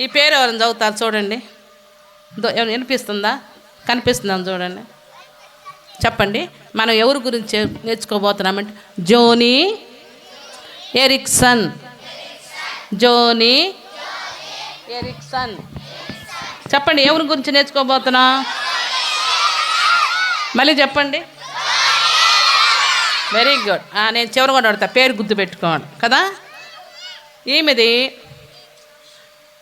ఈ పేరు ఎవరైనా చదువుతారు చూడండి. వినిపిస్తుందా? కనిపిస్తుందా చూడండి. చెప్పండి. మనం ఎవరి గురించి నేర్చుకోబోతున్నామంటే జోనీ ఎరిక్సన్. జోనీ ఎరిక్సన్. చెప్పండి ఎవరి గురించి నేర్చుకోబోతున్నా? మళ్ళీ చెప్పండి. Very good. నేను చివరి కూడా అడుగుతా. పేరు గుర్తు పెట్టుకోవాలి కదా? ఈమెది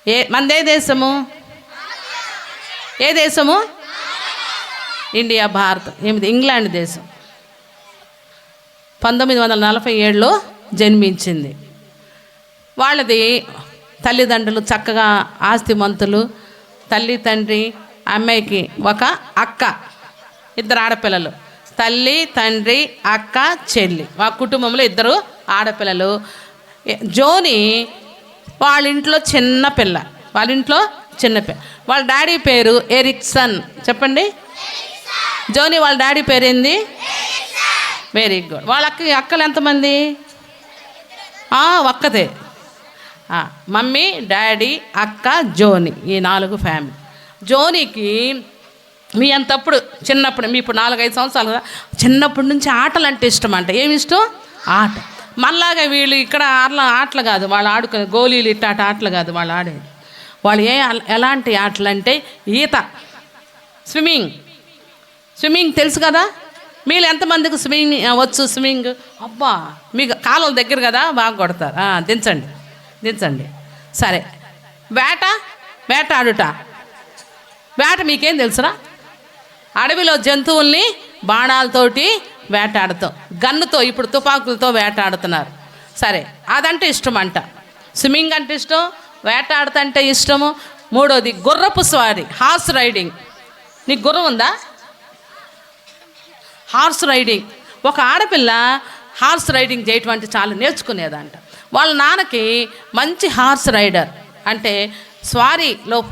ఏ మనదే దేశము? ఏ దేశము? ఇండియా భారత్. ఏమిది ఇంగ్లాండ్ దేశం. పంతొమ్మిది వందల నలభై ఏడులో జన్మించింది. వాళ్ళది తల్లిదండ్రులు చక్కగా ఆస్తిమంతులు తల్లి తండ్రి అమ్మాయికి ఒక అక్క ఇద్దరు ఆడపిల్లలు. తల్లి తండ్రి అక్క చెల్లి. మా కుటుంబంలో ఇద్దరు ఆడపిల్లలు. జోని వాళ్ళ ఇంట్లో చిన్న పిల్ల. వాళ్ళ ఇంట్లో చిన్న పిల్ల వాళ్ళ డాడీ పేరు ఎరిక్సన్. చెప్పండి. జోని వాళ్ళ డాడీ పేరు ఏంది? Very good. వాళ్ళ అక్క అక్కలు ఎంతమంది? ఒక్కదే మమ్మీ డాడీ అక్క జోని ఈ నాలుగు ఫ్యామిలీ. జోనికి మీ అంతప్పుడు చిన్నప్పుడు మీ ఇప్పుడు నాలుగైదు సంవత్సరాలు కదా చిన్నప్పటి నుంచి ఆటలు అంటే ఇష్టం అంట. ఏమి ఇష్టం? ఆట. మనలాగా వీళ్ళు ఇక్కడ ఆటలు ఆటలు కాదు వాళ్ళు ఆడుకునే గోళీలు ఇట్టాట ఆటలు కాదు వాళ్ళు ఆడేది. వాళ్ళు ఏ ఎలాంటి ఆటలు అంటే ఈత స్విమ్మింగ్. స్విమ్మింగ్ తెలుసు కదా? మీరు ఎంతమందికి స్విమ్మింగ్ వచ్చు స్విమ్మింగ్? అబ్బా మీకు కాలువల దగ్గర కదా? బాగా కొడతారు. దించండి దించండి. సరే. వేట? వేట ఆడుట. వేట మీకేం తెలుసురా? అడవిలో జంతువుల్ని బాణాలతోటి వేటాడుతాం. గన్నుతో ఇప్పుడు తుపాకులతో వేటాడుతున్నారు. సరే అదంటే ఇష్టం అంట స్విమ్మింగ్ అంటే ఇష్టం వేటాడుతంటే ఇష్టము. మూడోది గుర్రపు స్వారీ హార్స్ రైడింగ్. నీకు గుర్రం ఉందా? Horse riding. ఒక ఆడపిల్ల హార్స్ రైడింగ్ చేయటం అంటే చాలా నేర్చుకునేదంట. వాళ్ళ నాన్నకి మంచి హార్స్ రైడర్ అంటే స్వారీలో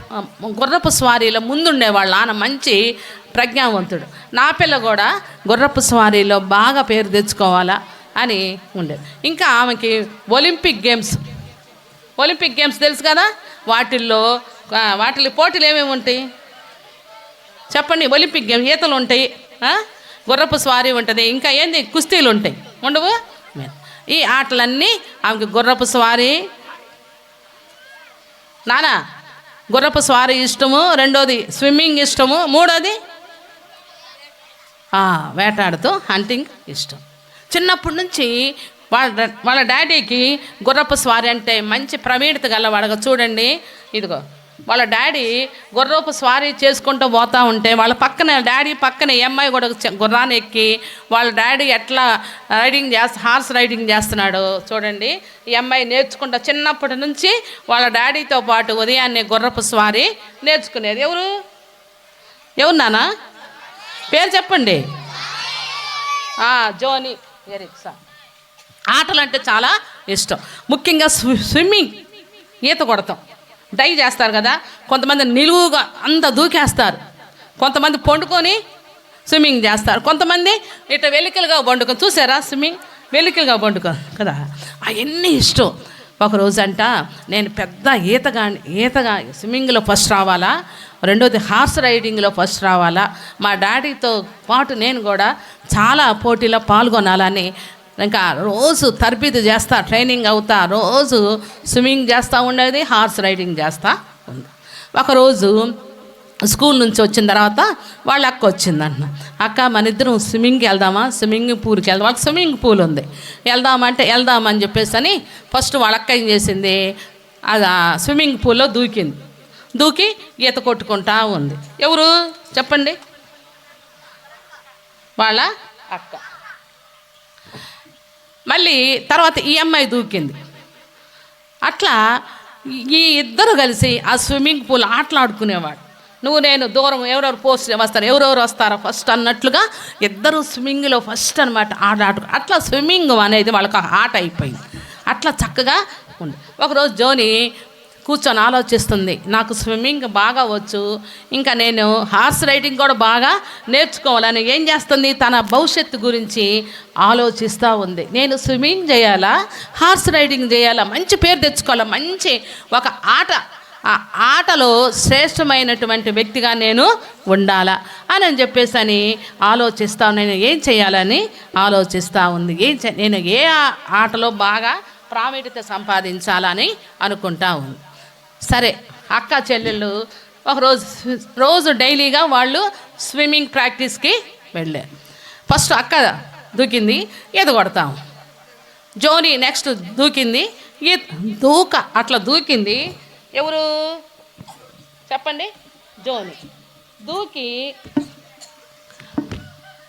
గుర్రపు స్వారీలో ముందుండే ఆయన మంచి ప్రజ్ఞావంతుడు. నా పిల్ల కూడా గుర్రపు స్వారీలో బాగా పేరు తెచ్చుకోవాలా అని ఉండేది. ఇంకా ఆమెకి ఒలింపిక్ గేమ్స్. ఒలింపిక్ గేమ్స్ తెలుసు కదా? వాటిల్లో వాటిలో పోటీలు ఏమేమి ఉంటాయి? చెప్పండి ఒలింపిక్ గేమ్ ఈతలు ఉంటాయి గుర్రపు స్వారీ ఉంటుంది ఇంకా ఏంది? కుస్తీలు ఉంటాయి. ఉండవు? ఈ ఆటలన్నీ ఆమెకి గుర్రపు స్వారీ నానా గుర్రపు స్వారీ ఇష్టము రెండోది స్విమ్మింగ్ ఇష్టము మూడోది వేటాడుతూ హంటింగ్ ఇష్టం. చిన్నప్పటి నుంచి వాళ్ళ వాళ్ళ డాడీకి గుర్రపు స్వారీ అంటే మంచి ప్రవీణత గలవాడగా చూడండి ఇదిగో. వాళ్ళ డాడీ గుర్రపు స్వారీ చేసుకుంటూ పోతూ ఉంటే వాళ్ళ పక్కన డాడీ పక్కన ఈ అమ్మాయి కూడా గుర్రాన్ని ఎక్కి వాళ్ళ డాడీ ఎట్లా రైడింగ్ చేస్తా హార్స్ రైడింగ్ చేస్తున్నాడు చూడండి. ఈ అమ్మాయి నేర్చుకుంటా చిన్నప్పటి నుంచి వాళ్ళ డాడీతో పాటు ఉదయాన్నే గుర్రపు స్వారీ నేర్చుకునేది. ఎవరు? ఎవరు నానా పేరు చెప్పండి. జోని. ఎరిక్సా ఆటలు అంటే చాలా ఇష్టం. ముఖ్యంగా స్వి- స్విమ్మింగ్. ఈత కొడతాం. డై చేస్తారు కదా కొంతమంది నిలువుగా అంత దూకేస్తారు. కొంతమంది పండుకొని స్విమ్మింగ్ చేస్తారు. కొంతమంది ఇట్లా వెలికలుగా వండుకొని చూసారా స్విమ్మింగ్? వెలికలుగా వండుకో కదా. అవన్నీ ఇష్టం. ఒకరోజు అంట నేను పెద్ద ఈతగా ఈతగా స్విమ్మింగ్లో ఫస్ట్ రావాలా రెండోది హార్స్ రైడింగ్లో ఫస్ట్ రావాలా మా డాడీతో పాటు నేను కూడా చాలా పోటీలో పాల్గొనాలని ఇంకా రోజు తర్బీదు చేస్తా ట్రైనింగ్ అవుతా రోజు స్విమ్మింగ్ చేస్తూ ఉండేది హార్స్ రైడింగ్ చేస్తా ఉంది ఒకరోజు స్కూల్ నుంచి వచ్చిన తర్వాత వాళ్ళ అక్క వచ్చిందన్న అక్క మన ఇద్దరం స్విమ్మింగ్కి వెళ్దామా? స్విమ్మింగ్ పూల్కి వెళ్దాం వాళ్ళకి స్విమ్మింగ్ పూల్ ఉంది. వెళ్దామంటే వెళ్దామని చెప్పేసి అని ఫస్ట్ వాళ్ళ అక్క ఏం చేసింది? అది ఆ స్విమ్మింగ్ పూల్లో దూకింది. దూకి ఈత కొట్టుకుంటా ఉంది. ఎవరు? చెప్పండి. వాళ్ళ అక్క. మళ్ళీ తర్వాత ఈ అమ్మాయి దూకింది. అట్లా ఈ ఇద్దరు కలిసి ఆ స్విమ్మింగ్ పూల్ ఆటలాడుకునేవాడు. నువ్వు నేను దూరం ఎవరెవరు పోస్ట్ వస్తారు ఎవరెవరు వస్తారో ఫస్ట్ అన్నట్లుగా ఇద్దరు స్విమ్మింగ్లో ఫస్ట్ అనమాట ఆట ఆట. అట్లా స్విమ్మింగ్ అనేది వాళ్ళకి ఆట అయిపోయింది. అట్లా చక్కగా ఉంది ఒకరోజు జోని కూర్చొని ఆలోచిస్తుంది. నాకు స్విమ్మింగ్ బాగా వచ్చు. ఇంకా నేను హార్స్ రైడింగ్ కూడా బాగా నేర్చుకోవాలని ఏం చేస్తుంది? తన భవిష్యత్తు గురించి ఆలోచిస్తూ ఉంది. నేను స్విమ్మింగ్ చేయాలా? హార్స్ రైడింగ్ చేయాలా? మంచి పేరు తెచ్చుకోవాలా? మంచి ఒక ఆట ఆ ఆటలో శ్రేష్టమైనటువంటి వ్యక్తిగా నేను ఉండాలా? అని అని చెప్పేసి అని ఆలోచిస్తా నేను ఏం చేయాలని ఆలోచిస్తూ ఉంది. ఏం చే నేను ఏ ఆటలో బాగా ప్రావీణ్యత సంపాదించాలని అనుకుంటా ఉంది. సరే అక్క చెల్లెళ్ళు ఒకరోజు రోజు డైలీగా వాళ్ళు స్విమ్మింగ్ ప్రాక్టీస్కి వెళ్ళారు ఫస్ట్ అక్క దూకింది ఈత కొడతాం. జోని నెక్స్ట్ దూకింది ఈ దూక అట్లా దూకింది ఎవరు? చెప్పండి. జోని. దూకి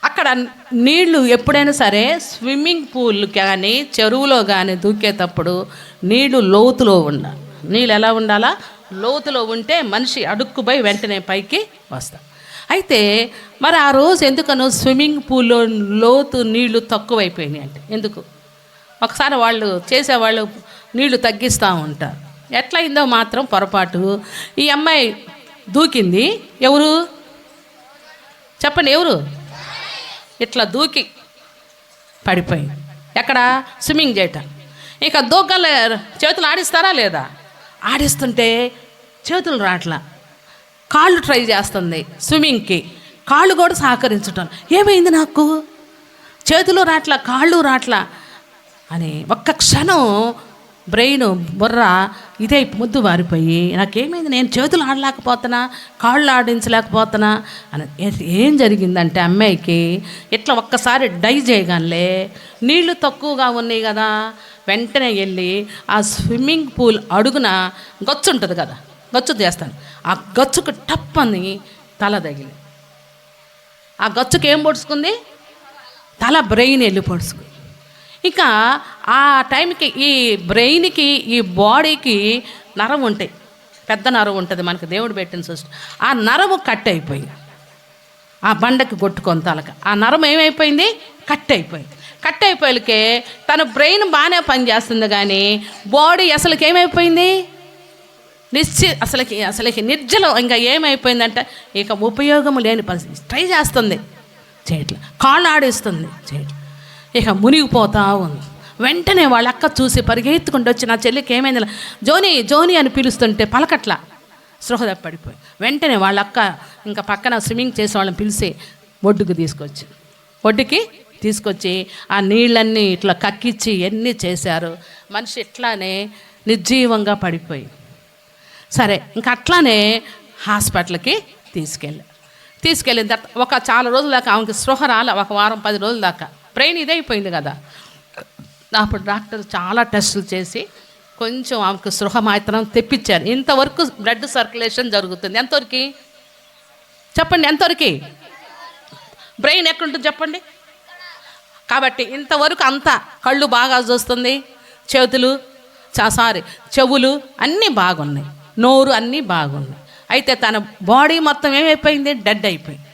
అక్కడ నీళ్ళు ఎప్పుడైనా సరే స్విమ్మింగ్ పూల్ కానీ చెరువులో కానీ దూకేటప్పుడు నీళ్ళు లోతులో ఉండాలి. నీళ్ళు ఎలా ఉండాలా? లోతులో ఉంటే మనిషి అడుక్కుపోయి వెంటనే పైకి వస్తా. అయితే మరి ఆ రోజు ఎందుకనో? స్విమ్మింగ్ పూల్లో లోతు నీళ్ళు తక్కువైపోయినాయి అంటే. ఎందుకు? ఒకసారి వాళ్ళు చేసేవాళ్ళు నీళ్ళు తగ్గిస్తూ ఉంటారు. ఎట్లయిందో మాత్రం పొరపాటు. ఈ అమ్మాయి దూకింది. ఎవరు? చెప్పండి ఎవరు? ఇట్లా దూకి పడిపోయింది. ఎక్కడ? స్విమ్మింగ్ చేయటం ఇక దూకలే. చేతులు ఆడిస్తారా లేదా? ఆడిస్తుంటే చేతులు రాట్లా. కాళ్ళు ట్రై చేస్తుంది స్విమ్మింగ్కి. కాళ్ళు కూడా సహకరించటం. ఏమైంది నాకు? చేతులు రాట్లా కాళ్ళు రాట్లా అని ఒక్క క్షణం బ్రెయిన్ బుర్ర ఇదే ముద్దు వారిపోయి నాకేమైంది? నేను చేతులు ఆడలేకపోతున్నా కాళ్ళు ఆడించలేకపోతున్నా అని ఏం జరిగిందంటే అమ్మాయికి ఇట్లా ఒక్కసారి డై చేయగానే నీళ్ళు తక్కువగా ఉన్నాయి కదా వెంటనే వెళ్ళి ఆ స్విమ్మింగ్ పూల్ అడుగున గచ్చు ఉంటుంది కదా గచ్చు చేస్తాను ఆ గచ్చుకు టప్పని తల తగిలి. ఆ గచ్చుకు ఏం పొడుచుకుంది? తల బ్రెయిన్ వెళ్ళి పొడుచుకుంది. ఇక ఆ టైంకి ఈ బ్రెయిన్కి ఈ బాడీకి నరం ఉంటాయి. పెద్ద నరం ఉంటుంది మనకి దేవుడు పెట్టిన సృష్టి. ఆ నరము కట్ అయిపోయింది ఆ బండకి కొట్టుకొని తలక. ఆ నరం ఏమైపోయింది? కట్ అయిపోయింది కట్ అయిపోయాకే తన బ్రెయిన్ బాగానే పనిచేస్తుంది కానీ బాడీ అసలుకి ఏమైపోయింది? నిశ్చి అసలుకి అసలుకి నిర్జలం. ఇంకా ఏమైపోయిందంటే ఇక ఉపయోగం లేని పరిస్థితి. ట్రై చేస్తుంది. చేయట్లే. కాళ్ళు ఆడిస్తుంది. చేయట్లే. ఇక మునిగిపోతా ఉంది. వెంటనే వాళ్ళ అక్క చూసి పరిగెత్తుకుంటూ వచ్చి నా చెల్లికి ఏమైంది? జోని జోని అని పిలుస్తుంటే పలకట్లా. సృహద పడిపోయి. వెంటనే వాళ్ళ అక్క ఇంకా పక్కన స్విమ్మింగ్ చేసే వాళ్ళని పిలిచి ఒడ్డుకు తీసుకొచ్చి ఒడ్డుకి తీసుకొచ్చి ఆ నీళ్ళన్నీ ఇట్లా కక్కిచ్చి ఎన్ని చేశారు. మనిషి ఇట్లానే నిర్జీవంగా పడిపోయి. సరే ఇంకా అట్లానే హాస్పిటల్కి తీసుకెళ్ళి తీసుకెళ్ళిన తర్వాత ఒక చాలా రోజుల దాకా ఆమెకి స్పృహ రాలే ఒక వారం పది రోజుల దాకా. బ్రెయిన్ ఇదైపోయింది కదా. అప్పుడు డాక్టర్ చాలా టెస్టులు చేసి కొంచెం ఆమెకు స్పృహ మాత్రం తెప్పించారు. ఇంతవరకు బ్లడ్ సర్క్యులేషన్ జరుగుతుంది. ఎంతవరకు? చెప్పండి ఎంతవరకు? బ్రెయిన్ ఎక్కడుంటుంది చెప్పండి? కాబట్టి ఇంతవరకు అంతా కళ్ళు బాగా చూస్తుంది. చేతులు సారీ చెవులు అన్నీ బాగున్నాయి. నోరు అన్నీ బాగున్నాయి. అయితే తన బాడీ మొత్తం ఏమైపోయింది? డెడ్ అయిపోయింది.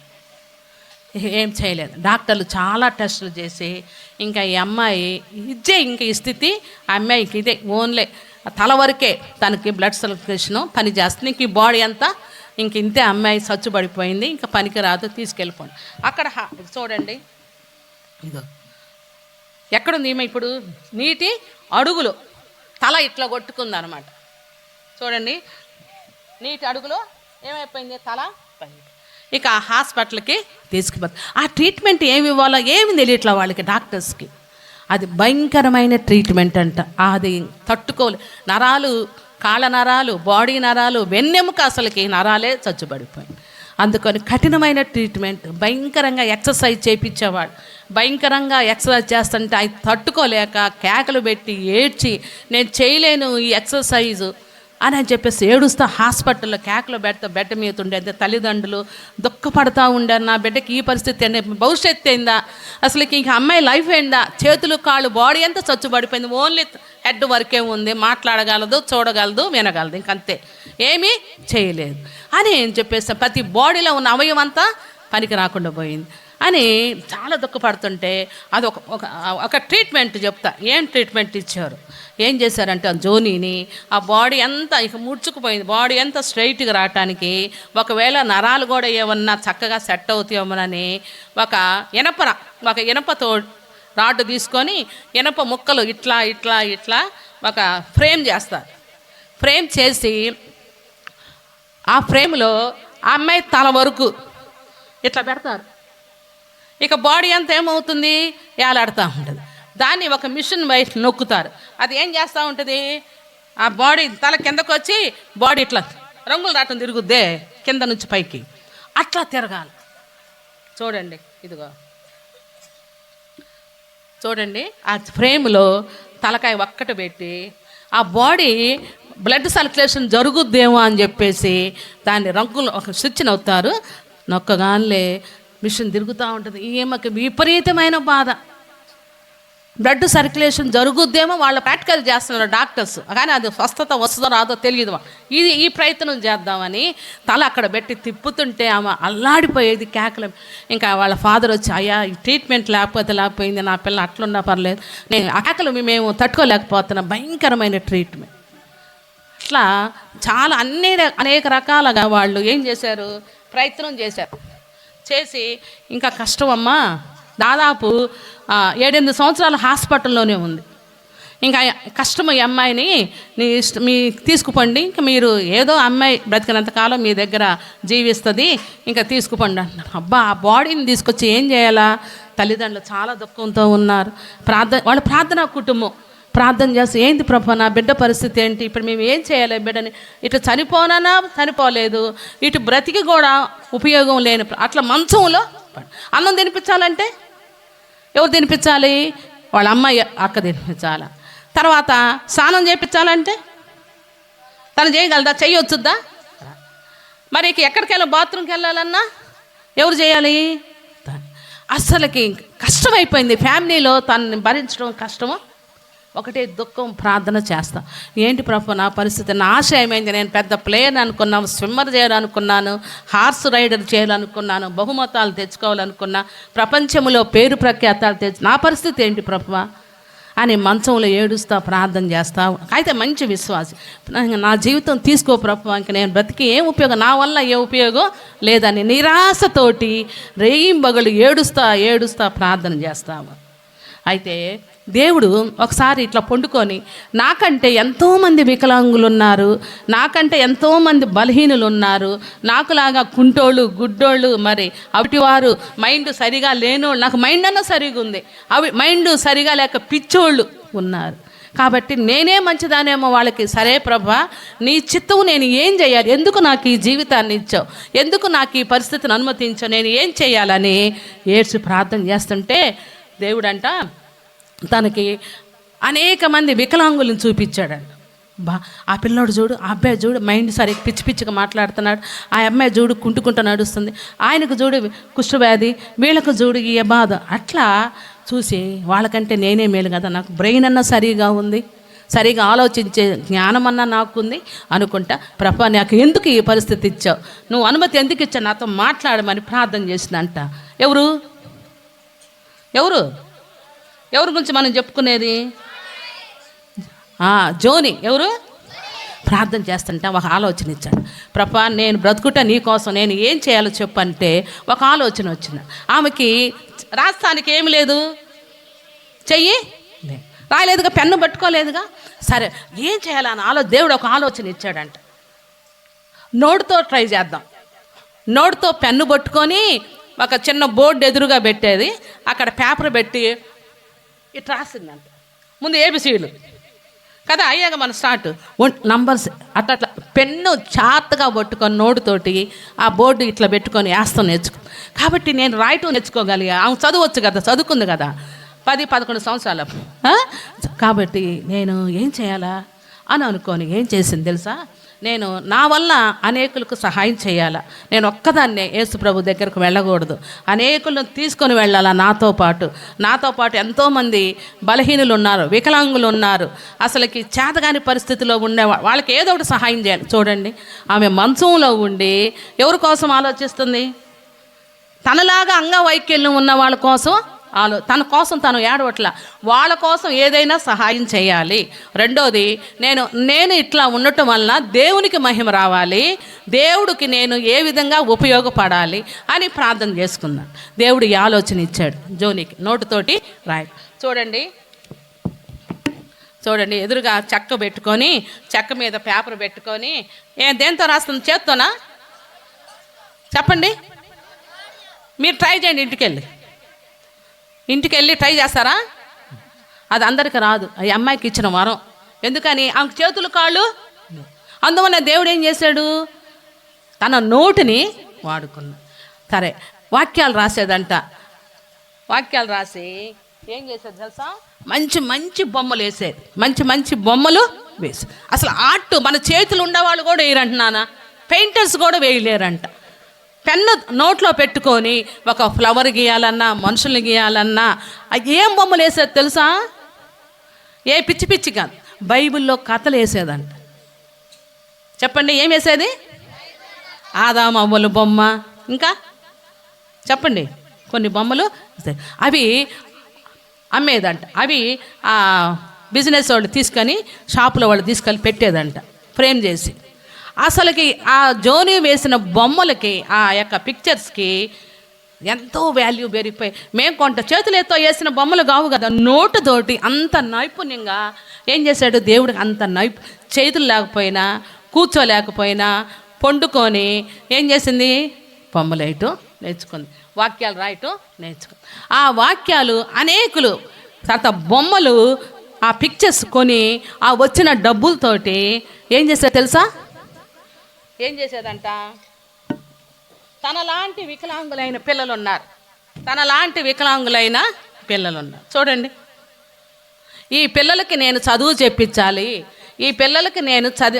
ఏం చేయలేదు. డాక్టర్లు చాలా టెస్టులు చేసి ఇంకా ఈ అమ్మాయి ఇదే ఇంకా ఈ స్థితి. ఆ అమ్మాయికి ఇదే ఓన్లీ తల వరకే తనకి బ్లడ్ సర్క్యులేషను పని చేస్తుంది. ఇంక ఈ బాడీ అంతా ఇంక ఇంతే అమ్మాయి సచ్చుబడిపోయింది. ఇంకా పనికి రాదు తీసుకెళ్ళిపోండి. అక్కడ హా- చూడండి. ఇదో ఎక్కడుంది ఈమె ఇప్పుడు? నీటి అడుగులు. తల ఇట్లా కొట్టుకుంది అనమాట చూడండి. నీటి అడుగులో ఏమైపోయింది? తల ఇక ఆ హాస్పిటల్కి తీసుకుపోతుంది ఆ ట్రీట్మెంట్ ఏమి ఇవ్వాలో ఏమి తెలియట్లా వాళ్ళకి డాక్టర్స్కి? అది భయంకరమైన ట్రీట్మెంట్ అంట. అది తట్టుకోలే. నరాలు కాళ్ళ నరాలు బాడీ నరాలు వెన్నెముక అసలుకి నరాలే చచ్చుబడిపోయింది అందుకని కఠినమైన ట్రీట్మెంట్ భయంకరంగా ఎక్సర్సైజ్ చేయించేవాడు భయంకరంగా ఎక్సర్సైజ్ చేస్తుంటే అవి తట్టుకోలేక కేకలు పెట్టి ఏడ్చి నేను చేయలేను ఈ ఎక్సర్సైజు అని అని చెప్పేసి ఏడుస్తా హాస్పిటల్లో కేకలో పెడతా బెడ్ మీద ఉండేది తల్లిదండ్రులు దుఃఖపడతా ఉండారు. నా బిడ్డకి ఈ పరిస్థితి అండి. భవిష్యత్తు ఏందా? అసలు ఇంక అమ్మాయి లైఫ్ ఏందా? చేతులు కాళ్ళు బాడీ అంతా చచ్చుబడిపోయింది? ఓన్లీ హెడ్ వరకే ఉంది. మాట్లాడగలదు చూడగలదు వినగలదు. ఇంకంతే ఏమీ చేయలేదు. అని ఏం చెప్పేసి ప్రతి బాడీలో ఉన్న అవయవం అంతా పనికి రాకుండా పోయింది. అని చాలా దుఃఖపడుతుంటే అది ఒక ఒక ట్రీట్మెంట్ చెప్తా. ఏం ట్రీట్మెంట్ ఇచ్చారు? ఏం చేశారంటే ఆ జోనీని ఆ బాడీ అంతా ఇక ముడుచుకుపోయింది. బాడీ అంతా స్ట్రైట్గా రావటానికి ఒకవేళ నరాలు కూడా ఏమన్నా చక్కగా సెట్ అవుతాయేమోనని ఒక ఇనపర ఒక ఇనపతో రాడ్ తీసుకొని ఇనప ముక్కలు ఇట్లా ఇట్లా ఇట్లా ఒక ఫ్రేమ్ చేస్తారు ఫ్రేమ్ చేసి ఆ ఫ్రేమ్లో ఆ అమ్మాయి తల వరకు ఇట్లా పెడతారు. ఇక బాడీ అంతా ఏమవుతుంది? ఏలాడుతూ ఉంటుంది. దాన్ని ఒక మిషన్ వైపు నొక్కుతారు. అది ఏం చేస్తూ ఉంటుంది? ఆ బాడీ తల కిందకు వచ్చి బాడీ ఇట్లా రంగులు రాటం తిరుగుద్దే కింద నుంచి పైకి. అట్లా తిరగాలి. చూడండి ఇదిగో. చూడండి ఆ ఫ్రేమ్లో తలకాయ ఒక్కటి పెట్టి ఆ బాడీ బ్లడ్ సర్క్యులేషన్ జరుగుద్దేమో అని చెప్పేసి దాన్ని రంగులు ఒక స్విచ్ నవ్వుతారు నొక్కగానే మిషన్ తిరుగుతూ ఉంటుంది. ఈమెకి విపరీతమైన బాధ. బ్లడ్ సర్క్యులేషన్ జరుగుద్దేమో వాళ్ళ ప్రాక్టికల్ చేస్తున్నారు డాక్టర్స్. కానీ అది స్వస్థత వస్తుందో రాదో తెలియదు. ఇది ఈ ప్రయత్నం చేద్దామని తల అక్కడ పెట్టి తిప్పుతుంటే ఆమె అల్లాడిపోయేది కేకలు. ఇంకా వాళ్ళ ఫాదర్ వచ్చి అయ్యా ఈ ట్రీట్మెంట్ లేకపోతే లేకపోయింది నా పిల్ల అట్లున్నా పర్లేదు. నేను ఆ కేకలు మేము తట్టుకోలేకపోతున్నాం. భయంకరమైన ట్రీట్మెంట్ అట్లా చాలా అన్ని అనేక రకాలుగా వాళ్ళు ఏం చేశారు? ప్రయత్నం చేశారు. చేసి ఇంకా కష్టం అమ్మా. దాదాపు ఏడెనిమిది సంవత్సరాలు హాస్పిటల్లోనే ఉంది. ఇంకా కష్టం ఈ అమ్మాయిని నీ ఇష్ట మీ తీసుకుపండి. ఇంకా మీరు ఏదో అమ్మాయి బ్రతికినంత కాలం మీ దగ్గర జీవిస్తుంది. ఇంకా తీసుకుపండి అంటున్నారు. అబ్బా ఆ బాడీని తీసుకొచ్చి ఏం చేయాలా? తల్లిదండ్రులు చాలా దుఃఖంతో ఉన్నారు. ప్రార్థన వాళ్ళ ప్రార్థనా కుటుంబం. ప్రార్థన చేస్తే ఏంటి ప్రభా నా బిడ్డ పరిస్థితి ఏంటి? ఇప్పుడు మేము ఏం చేయాలి బిడ్డని? ఇటు చనిపోనన్నా చనిపోలేదు. ఇటు బ్రతికి కూడా ఉపయోగం లేని అట్లా మంచంలో అన్నం తినిపించాలంటే? ఎవరు తినిపించాలి? వాళ్ళ అమ్మాయి అక్క తినిపించాలా? తర్వాత స్నానం చేయించాలంటే తను చేయగలదా? చెయ్యొచ్చుద్దా మరి ఇక ఎక్కడికి వెళ్ళి బాత్రూమ్కి వెళ్ళాలన్నా ఎవరు చేయాలి? అస్సలకి కష్టమైపోయింది. ఫ్యామిలీలో తనని భరించడం కష్టమో. ఒకటే దుఃఖం ప్రార్థన చేస్తాను ఏంటి ప్రభు నా పరిస్థితి? నా ఆశ ఏమైంది నేను పెద్ద ప్లేయర్ అనుకున్నాను స్విమ్మర్ చేయాలనుకున్నాను హార్స్ రైడర్ చేయాలనుకున్నాను బహుమతాలు తెచ్చుకోవాలనుకున్నా ప్రపంచంలో పేరు ప్రఖ్యాతాలు తెచ్చు నా పరిస్థితి ఏంటి ప్రభు? అని మంచంలో ఏడుస్తా ప్రార్థన చేస్తా. అయితే మంచి విశ్వాసం. నా జీవితం తీసుకో ప్రభు ఇంక నేను బ్రతికి ఏం ఉపయోగం? నా వల్ల ఏ ఉపయోగం లేదని నిరాశతోటి రేయింబగలు ఏడుస్తా ఏడుస్తా ప్రార్థన చేస్తాము. అయితే దేవుడు ఒకసారి ఇట్లా పండుకొని నాకంటే ఎంతోమంది వికలాంగులు ఉన్నారు నాకంటే ఎంతోమంది బలహీనులు ఉన్నారు నాకులాగా కుంటోళ్ళు గుడ్డోళ్ళు మరి అవిటివారు మైండ్ సరిగా లేనోళ్ళు నాకు మైండ్ అన్న సరిగా ఉంది అవి మైండ్ సరిగా లేక పిచ్చోళ్ళు ఉన్నారు. కాబట్టి నేనే మంచిదానేమో వాళ్ళకి సరే ప్రభా నీ చిత్తవు నేను ఏం చేయాలి? ఎందుకు నాకు ఈ జీవితాన్ని ఇచ్చావు? ఎందుకు నాకు ఈ పరిస్థితిని అనుమతించావు? నేను ఏం చేయాలని ఏడ్చి ప్రార్థన చేస్తుంటే దేవుడంట తనకి అనేక మంది వికలాంగులను చూపించాడంట. బా ఆ పిల్లోడు చూడు ఆ అబ్బాయి చూడు మైండ్ సరిగ్గా పిచ్చి పిచ్చిగా మాట్లాడుతున్నాడు. ఆ అమ్మాయి చూడు కుంటుకుంటూ నడుస్తుంది. ఆయనకు చూడు కుష్ఠవ్యాధి వీళ్ళకు చూడు ఈ బాధ అట్లా చూసి వాళ్ళకంటే నేనే మేలు కదా నాకు బ్రెయిన్ అన్న సరిగా ఉంది సరిగా ఆలోచించే జ్ఞానం అన్నా నాకుంది అనుకుంటా ప్రభా నాకు ఎందుకు ఈ పరిస్థితి ఇచ్చావు? నువ్వు అనుమతి ఎందుకు ఇచ్చావు? నాతో మాట్లాడమని ప్రార్థన చేసిందంట. ఎవరు? ఎవరు? ఎవరి గురించి మనం చెప్పుకునేది? జోని. ఎవరు? ప్రార్థన చేస్తుంటే ఒక ఆలోచన ఇచ్చాడు. ప్రభా నేను బ్రతుకుట నీ కోసం నేను ఏం చేయాలో చెప్పంటే ఒక ఆలోచన వచ్చింది. ఆమెకి రాస్తానికి ఏమి లేదు? చెయ్యి? రాయలేదుగా పెన్ను పట్టుకోలేదుగా? సరే ఏం చేయాలని ఆలో దేవుడు ఒక ఆలోచన ఇచ్చాడంట. నోటుతో ట్రై చేద్దాం. నోటుతో పెన్ను పట్టుకొని ఒక చిన్న బోర్డు ఎదురుగా పెట్టేది. అక్కడ పేపర్ పెట్టి ఇట్లా రాసిందంట ముందు ఏబిసీడ్లు. కదా అయ్యాక మన స్టార్ట్. నంబర్స్ అట్లా అట్లా పెన్ను చాతగా పట్టుకొని నోటుతోటి ఆ బోర్డు ఇట్లా పెట్టుకొని వేస్తాం నేర్చుకో. కాబట్టి నేను రాయటం నేర్చుకోగలిగా. ఆమె చదవచ్చు కదా చదువుకుంది కదా. పది పదకొండు సంవత్సరాల. కాబట్టి నేను ఏం చేయాలా? అని అనుకొని ఏం చేసింది తెలుసా? నేను నా వల్ల అనేకులకు సహాయం చేయాలా? నేను ఒక్కదాన్నే యేసు ప్రభు దగ్గరకు వెళ్ళకూడదు. అనేకులను తీసుకొని వెళ్ళాలా నాతో పాటు? నాతో పాటు ఎంతోమంది బలహీనులు ఉన్నారు వికలాంగులు ఉన్నారు అసలుకి చేతగాని పరిస్థితిలో ఉండే వాళ్ళకి ఏదో ఒకటి సహాయం చేయాలి. చూడండి ఆమె మంచంలో ఉండి ఎవరి కోసం ఆలోచిస్తుంది? తనలాగా అంగవైకల్యం ఉన్న వాళ్ళ కోసం ఆలో తన కోసం తను ఏడవట్ల. వాళ్ళ కోసం ఏదైనా సహాయం చేయాలి. రెండోది నేను నేను ఇట్లా ఉండటం వలన దేవునికి మహిమ రావాలి. దేవుడికి నేను ఏ విధంగా ఉపయోగపడాలి అని ప్రార్థన చేసుకున్నాను. దేవుడు ఈ ఆలోచన ఇచ్చాడు. జోనికి నోటుతోటి రాయి. చూడండి. చూడండి ఎదురుగా చెక్క పెట్టుకొని చెక్క మీద పేపర్ పెట్టుకొని ఏ దేంతో రాస్తుంది? చేత్తోనా? చెప్పండి. మీరు ట్రై చేయండి ఇంటికి వెళ్ళి ఇంటికి వెళ్ళి ట్రై చేస్తారా? అది అందరికి రాదు. ఈ అమ్మాయికి ఇచ్చిన వరం. ఎందుకని? ఆమె చేతులు కాళ్ళు? అందువల్ల దేవుడు ఏం చేశాడు? తన నోటిని వాడుకున్నా. సరే వాక్యాలు రాసేదంట. వాక్యాలు రాసి ఏం చేసేది తెలుసా? మంచి మంచి బొమ్మలు వేసేది మంచి మంచి బొమ్మలు వేసి అసలు ఆర్ట్ మన చేతులు ఉండేవాళ్ళు కూడా వేయరంటున్నానా పెయింటర్స్ కూడా వేయలేరంట. పెన్ను నోట్లో పెట్టుకొని ఒక ఫ్లవర్ గీయాలన్నా మనుషుల్ని గీయాలన్నా ఏం బొమ్మలు వేసేది తెలుసా? ఏ పిచ్చి పిచ్చి కాదు బైబిల్లో కథలు వేసేదంట. చెప్పండి ఏం వేసేది? ఆదామవ్వలు బొమ్మ. ఇంకా? చెప్పండి కొన్ని బొమ్మలు అవి అమ్మేదంట. అవి బిజినెస్ వాళ్ళు తీసుకొని షాపులో వాళ్ళు తీసుకెళ్ళి పెట్టేదంట ఫ్రేమ్ చేసి. అసలుకి ఆ జోని వేసిన బొమ్మలకి ఆ యొక్క పిక్చర్స్కి ఎంతో వాల్యూ పెరిగిపోయి మేము కొంత చేతులతో వేసిన బొమ్మలు కావు కదా నోటుతోటి అంత నైపుణ్యంగా ఏం చేశాడు దేవుడికి అంత నైపు చేతులు లేకపోయినా కూర్చోలేకపోయినా పండుకొని ఏం చేసింది? బొమ్మలేయటం నేర్చుకుంది. వాక్యాలు రాయటం నేర్చుకుంది. ఆ వాక్యాలు అనేకులు తర్వాత బొమ్మలు ఆ పిక్చర్స్ కొని ఆ వచ్చిన డబ్బులతోటి ఏం చేశారు తెలుసా? ఏం చేసేదంట? తనలాంటి వికలాంగులైన పిల్లలు ఉన్నారు తనలాంటి వికలాంగులైన పిల్లలు ఉన్నారు చూడండి. ఈ పిల్లలకి నేను చదువు చెప్పించాలి. ఈ పిల్లలకి నేను చది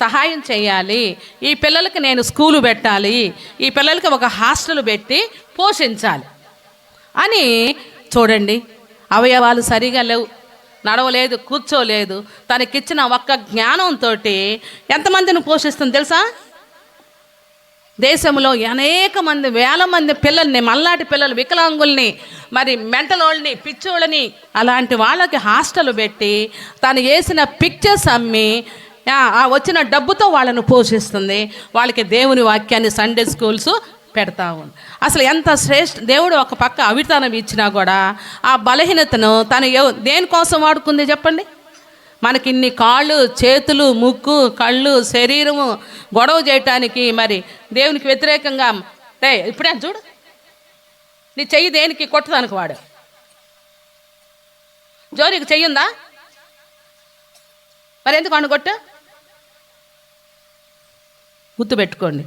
సహాయం చేయాలి. ఈ పిల్లలకి నేను స్కూలు పెట్టాలి. ఈ పిల్లలకి ఒక హాస్టల్ పెట్టి పోషించాలి. అని చూడండి. అవయవాలు సరిగా లేవు. నడవలేదు కూర్చోలేదు. తనకిచ్చిన ఒక్క జ్ఞానంతో ఎంతమందిని పోషిస్తుంది తెలుసా? దేశంలో అనేక మంది వేల మంది పిల్లల్ని మల్లాటి పిల్లలు వికలాంగుల్ని మరి మెంటలోళ్ళని పిచ్చోళ్ళని అలాంటి వాళ్ళకి హాస్టల్ పెట్టి తను వేసిన పిక్చర్స్ అమ్మి ఆ వచ్చిన డబ్బుతో వాళ్ళను పోషిస్తుంది. వాళ్ళకి దేవుని వాక్యాన్ని సండే స్కూల్స్ పెడతా ఉంది అసలు ఎంత శ్రేష్ఠ దేవుడు ఒక పక్క అవితానం ఇచ్చినా కూడా ఆ బలహీనతను తను దేనికోసం వాడుకుంది చెప్పండి? మనకి ఇన్ని కాళ్ళు చేతులు ముక్కు కళ్ళు శరీరము గొడవ చేయటానికి మరి దేవునికి వ్యతిరేకంగా రే ఇప్పుడే చూడు. నీ చెయ్యి దేనికి కొట్టదానికి వాడు? జోనికి చెయ్యుందా మరి ఎందుకు అనుకొట్టు కొట్టు? గుర్తుపెట్టుకోండి.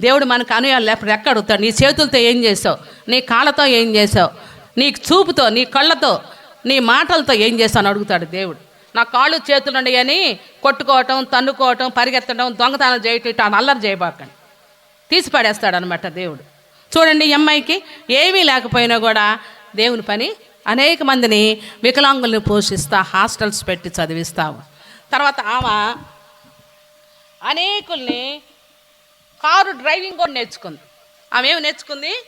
దేవుడు మనకు అనుయాలు లేకపోతే ఎక్కడ అడుగుతాడు? నీ చేతులతో ఏం చేసావు? నీ కాళ్ళతో ఏం చేసావు? నీ చూపుతో నీ కళ్ళతో నీ మాటలతో ఏం చేసావు అని అడుగుతాడు దేవుడు. నా కాళ్ళు చేతులు అని కొట్టుకోవటం తన్నుకోవటం పరిగెత్తడం దొంగతనం చేయటం ఇటు అల్లరి చేయబాకండి. తీసి పడేస్తాడు అనమాట దేవుడు. చూడండి ఈ అమ్మాయికి ఏమీ లేకపోయినా కూడా దేవుని పని అనేక మందిని వికలాంగుల్ని పోషిస్తా హాస్టల్స్ పెట్టి చదివిస్తావు. తర్వాత ఆమె అనేకుల్ని కారు డ్రైవింగ్ కూడా నేర్చుకుంది. ఆమె ఏమి నేర్చుకుంది?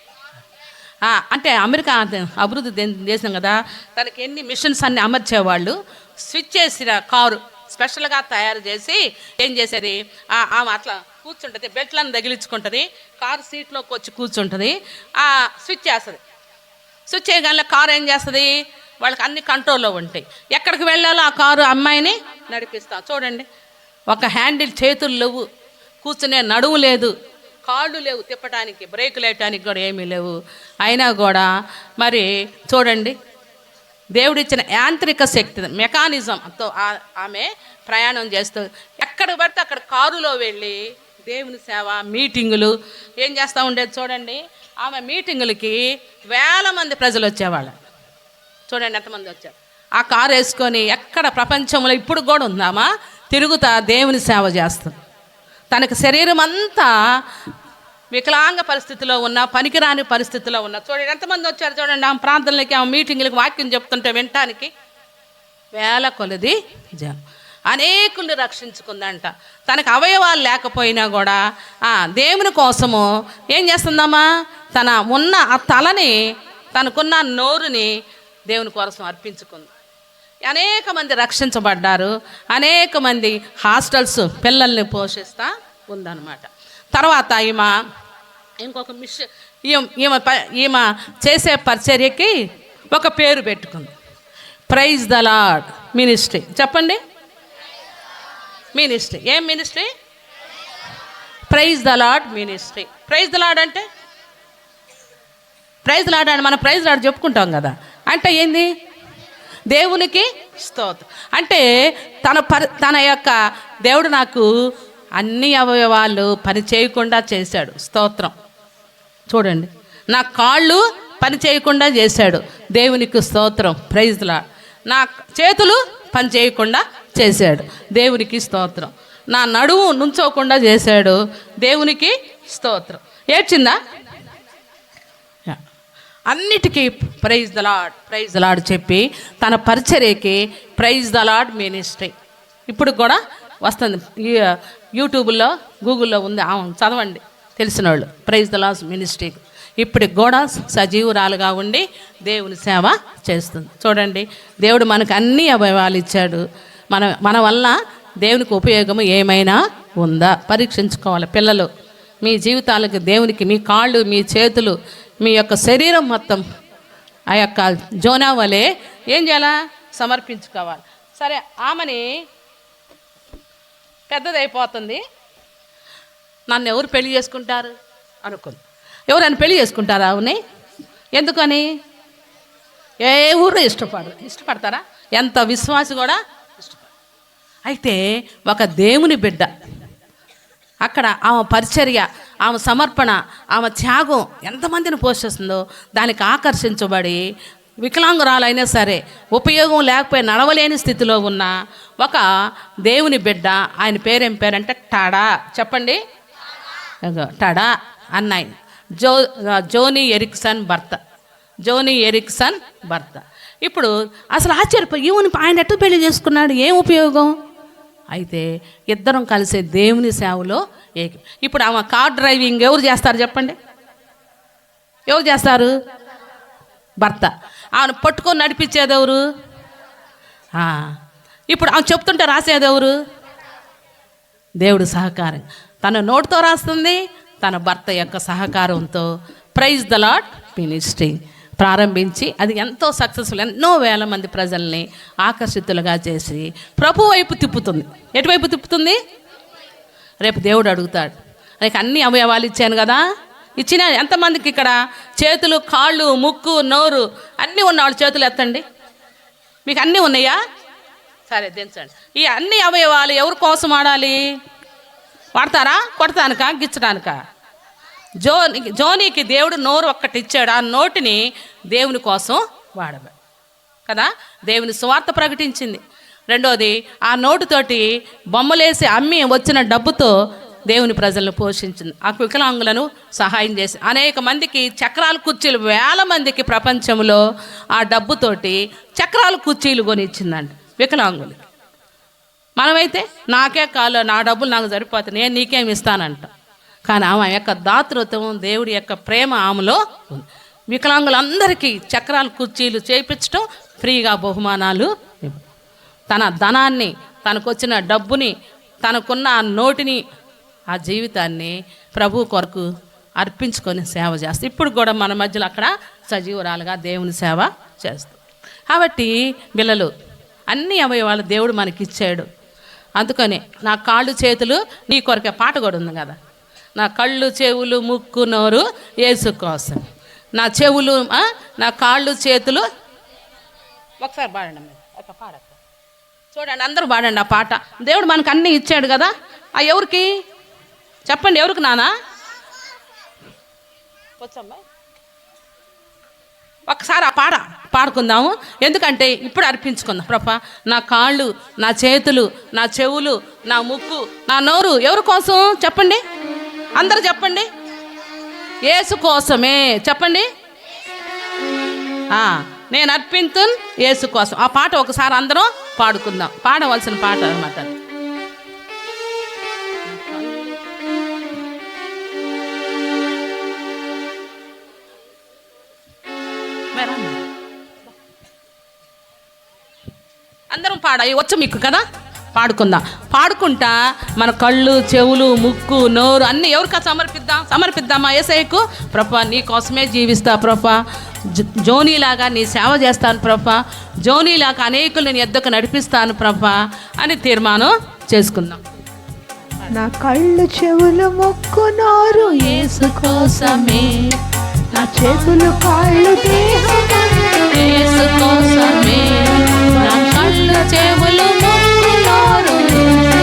అంటే అమెరికా అభివృద్ధి దే- దేశం కదా తనకి ఎన్ని మిషన్స్ అన్ని అమర్చేవాళ్ళు స్విచ్ చేసిన కారు స్పెషల్గా తయారు చేసి ఏం చేసేది? ఆమె అట్లా కూర్చుంటుంది బెల్ట్లను తగిలించుకుంటుంది కారు సీట్లోకి వచ్చి కూర్చుంటుంది స్విచ్ చేస్తుంది. స్విచ్ చేయగానే కారు ఏం చేస్తుంది? వాళ్ళకి అన్ని కంట్రోల్లో ఉంటాయి. ఎక్కడికి వెళ్ళాలో ఆ కారు అమ్మాయిని నడిపిస్తా. చూడండి ఒక హ్యాండిల్ చేతులు లేవు కూర్చునే నడుము లేదు. కాళ్ళు లేవు తిప్పటానికి బ్రేకులు వేయటానికి కూడా ఏమీ లేవు. అయినా కూడా మరి చూడండి దేవుడిచ్చిన యాంత్రిక శక్తి మెకానిజంతో ఆమె ప్రయాణం చేస్తూ ఎక్కడ పడితే అక్కడ కారులో వెళ్ళి దేవుని సేవ మీటింగులు ఏం చేస్తూ ఉండేది చూడండి ఆమె మీటింగులకి వేల మంది ప్రజలు వచ్చేవాళ్ళు. చూడండి ఎంతమంది వచ్చారు. ఆ కారు వేసుకొని ఎక్కడ ప్రపంచంలో ఇప్పుడు కూడా ఉందామా? తిరుగుతా దేవుని సేవ చేస్తుంది. తనకి శరీరం అంతా వికలాంగ పరిస్థితిలో ఉన్న పనికిరాని పరిస్థితిలో ఉన్న. చూడండి ఎంతమంది వచ్చారు చూడండి ఆమె ప్రాంతంలోకి ఆమె మీటింగ్లకు వాక్యం చెప్తుంటే వినటానికి వేల కొలది జనం. అనేకుల్ని రక్షించుకుందంట. తనకు అవయవాలు లేకపోయినా కూడా దేవుని కోసము ఏం చేస్తుందమ్మా? తన ఉన్న ఆ తలని తనకున్న నోరుని దేవుని కోసం అర్పించుకుంది. అనేక మంది రక్షించబడ్డారు. అనేక మంది హాస్టల్స్ పిల్లల్ని పోషిస్తా ఉందన్నమాట. తర్వాత ఈమె ఇంకొక మిష ఈమె ఈమె ప- ఈమె చేసే పరిచర్యకి ఒక పేరు పెట్టుకుంది. ప్రైజ్ ద లాడ్ మినిస్ట్రీ చెప్పండి. మినిస్ట్రీ ఏం ministry praise the lord ministry praise the lord అంటే? ప్రైజ్ లాడ్ అని మనం ప్రైజ్ లాడ్ చెప్పుకుంటాం కదా. అంటే ఏంది? దేవునికి స్తోత్రం. అంటే తన పరి తన యొక్క దేవుడు నాకు అన్ని అవయవాలు పని చేయకుండా చేశాడు. స్తోత్రం. చూడండి. నా కాళ్ళు పని చేయకుండా చేశాడు. దేవునికి స్తోత్రం. ప్రైజ్లా నా చేతులు పని చేయకుండా చేశాడు. దేవునికి స్తోత్రం. నా నడుము నుంచోకుండా చేశాడు. దేవునికి స్తోత్రం. ఏడ్చిందా? అన్నిటికీ praise the lord praise the lord చెప్పి తన పరిచర్యకి ప్రైజ్ ద లాడ్ మినిస్ట్రీ ఇప్పుడు కూడా వస్తుంది. యూట్యూబ్లో గూగుల్లో ఉంది. చదవండి. తెలిసిన వాళ్ళు ప్రైజ్ ద లాస్ మినిస్ట్రీ ఇప్పటికి కూడా సజీవురాలుగా ఉండి దేవుని సేవ చేస్తుంది. చూడండి దేవుడు మనకు అన్ని అవయవాలు ఇచ్చాడు. మన మన వల్ల దేవునికి ఉపయోగం ఏమైనా ఉందా? పరీక్షించుకోవాలి పిల్లలు. మీ జీవితాలకు దేవునికి మీ కాళ్ళు మీ చేతులు మీ యొక్క శరీరం మొత్తం ఆ యొక్క జోనా వలె ఏం చేయాలా? సమర్పించుకోవాలి. సరే ఆమెని పెద్దదైపోతుంది. నన్ను ఎవరు పెళ్ళి చేసుకుంటారు? అనుకుంది. ఎవరైనా పెళ్ళి చేసుకుంటారా అవునే ఎందుకని? ఏ ఊరు ఇష్టపడరు ఇష్టపడతారా? ఎంత విశ్వాసం కూడా ఇష్టపడరు అయితే ఒక దేవుని బిడ్డ అక్కడ ఆమె పరిచర్య ఆమె సమర్పణ ఆమె త్యాగం ఎంతమందిని పోషిస్తుందో దానికి ఆకర్షించబడి వికలాంగురాలైనా సరే ఉపయోగం లేకపోయి నడవలేని స్థితిలో ఉన్న ఒక దేవుని బిడ్డ ఆయన పేరేం పేరంటే టాడా. చెప్పండి. Tada Tada Jo Joni Eareckson భర్త. జోనీ ఎరిక్సన్ భర్త. ఇప్పుడు అసలు ఆశ్చర్యపోయి ఈవెన్ ఆయన ఎట్టు పెళ్ళి చేసుకున్నాడు? ఏం ఉపయోగం? అయితే ఇద్దరం కలిసే దేవుని సేవలో ఏకి. ఇప్పుడు ఆమె కార్ డ్రైవింగ్ ఎవరు చేస్తారు చెప్పండి? ఎవరు చేస్తారు? భర్త. ఆమెను పట్టుకొని నడిపించేది ఎవరు? ఇప్పుడు ఆమె చెప్తుంటే రాసేది ఎవరు? దేవుడు సహకారం. తన నోటితో రాస్తుంది తన భర్త యొక్క సహకారంతో. ప్రైజ్ ద లాట్ మినిస్ట్రీ ప్రారంభించి అది ఎంతో సక్సెస్ఫుల్ ఎన్నో వేల మంది ప్రజల్ని ఆకర్షితులుగా చేసి ప్రభు వైపు తిప్పుతుంది. ఎటువైపు తిప్పుతుంది? రేపు దేవుడు అడుగుతాడు. నీకు అన్ని అవయవాలు ఇచ్చాను కదా? ఇచ్చిన ఎంతమందికి ఇక్కడ చేతులు కాళ్ళు ముక్కు నోరు అన్నీ ఉన్న వాళ్ళ చేతులు ఎత్తండి. మీకు అన్నీ ఉన్నాయా? సరే దించండి. ఈ అన్ని అవయవాలు ఎవరి కోసం ఆడాలి వాడతారా? కొడతానుక? గిచ్చడానిక? జోని జోనీకి దేవుడు నోరు ఒక్కటి ఇచ్చాడు ఆ నోటిని దేవుని కోసం వాడబా కదా? దేవుని సువార్త ప్రకటించింది. రెండోది ఆ నోటుతోటి బొమ్మలేసి అమ్మి వచ్చిన డబ్బుతో దేవుని ప్రజలను పోషించింది. ఆ వికలాంగులను సహాయం చేసి అనేక మందికి చక్రాల కుర్చీలు వేల మందికి ప్రపంచంలో ఆ డబ్బుతోటి చక్రాల కుర్చీలు కొనిచ్చిందండి వికలాంగులు మనమైతే నాకే కాలు నా డబ్బులు నాకు సరిపోతాయి నేను నీకేం ఇస్తానంట. కానీ ఆమె యొక్క దాతృత్వం దేవుడి యొక్క ప్రేమ ఆమెలో ఉంది. వికలాంగులందరికీ చక్రాలు కుర్చీలు చేయించడం ఫ్రీగా బహుమానాలు తన ధనాన్ని తనకొచ్చిన డబ్బుని తనకున్న ఆ నోటిని ఆ జీవితాన్ని ప్రభు కొరకు అర్పించుకొని సేవ చేస్తాం. ఇప్పుడు కూడా మన మధ్యలో అక్కడ సజీవురాలుగా దేవుని సేవ చేస్తాం. కాబట్టి పిల్లలు అన్ని అవయవాలు దేవుడు మనకి ఇచ్చాడు అందుకని నా కాళ్ళు చేతులు నీ కొరకే. పాట కూడా ఉంది కదా. నా కళ్ళు చెవులు ముక్కు నోరు ఏసు కోసం. నా చెవులు నా కాళ్ళు చేతులు. ఒకసారి పాడండి ఒక చూడండి అందరూ పాడండి ఆ పాట. దేవుడు మనకు అన్నీ ఇచ్చాడు కదా. ఆ ఎవరికి? చెప్పండి ఎవరికి నానా? వచ్చమ్మా. ఒకసారి ఆ పాట పాడుకుందాము. ఎందుకంటే ఇప్పుడు అర్పించుకుందాం. ప్రభా నా కాళ్ళు నా చేతులు నా చెవులు నా ముక్కు నా నోరు ఎవరి కోసం? చెప్పండి. అందరు చెప్పండి. యేసు కోసమే. చెప్పండి. నేను అర్పింతున్ యేసు కోసం. ఆ పాట ఒకసారి అందరం పాడుకుందాం. పాడవలసిన పాట అనమాట అందరం పాడాయి. వచ్చు మీకు కదా? పాడుకుందాం. పాడుకుంటా మన కళ్ళు చెవులు ముక్కు నోరు అన్నీ ఎవరికి సమర్పిద్దాం? సమర్పిద్దామా ఏసైకు ప్రభా నీ కోసమే జీవిస్తా ప్రభా. జోనీలాగా నీ సేవ చేస్తాను ప్రభా. జోనీలాగా అనేకులు నేను ఎద్దకు నడిపిస్తాను ప్రభా అని తీర్మానం చేసుకుందాం. నా కళ్ళు చెవులు మొక్కునారు యేసు కోసమే. నా చేతులు కాళ్ళు దేహమంతా యేసు కోసమే. నా కళ్ళు చెవులు Lord.